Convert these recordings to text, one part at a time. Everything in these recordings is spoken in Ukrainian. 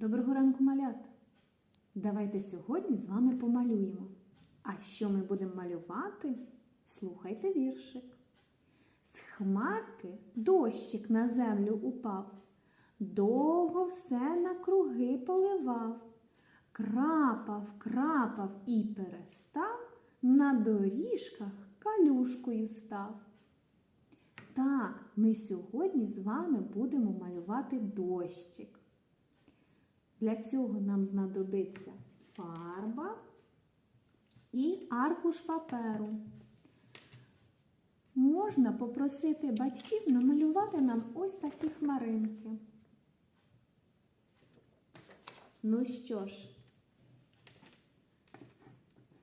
Доброго ранку, малята! Давайте сьогодні з вами помалюємо. А що ми будемо малювати? Слухайте віршик. З хмарки дощик на землю упав, довго все на круги поливав, крапав, крапав і перестав, на доріжках калюшкою став. Так, ми сьогодні з вами будемо малювати дощик. Для цього нам знадобиться фарба і аркуш паперу. Можна попросити батьків намалювати нам ось такі хмаринки. Ну що ж,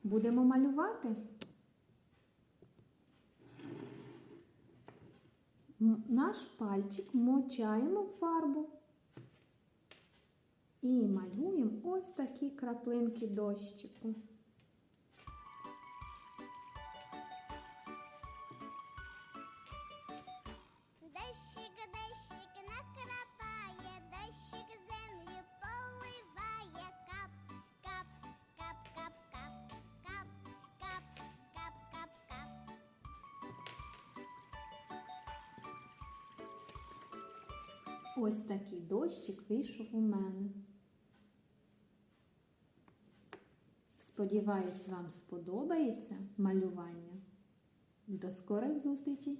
будемо малювати? Наш пальчик мочаємо в фарбу і малюємо ось такі краплинки дощику. Дощик, дощик накрапає, дощик землю поливає, кап, кап, кап, кап, кап, кап, кап, кап, кап, кап. Ось такий дощик вийшов у мене. Сподіваюсь, вам сподобається малювання. До скорих зустрічей!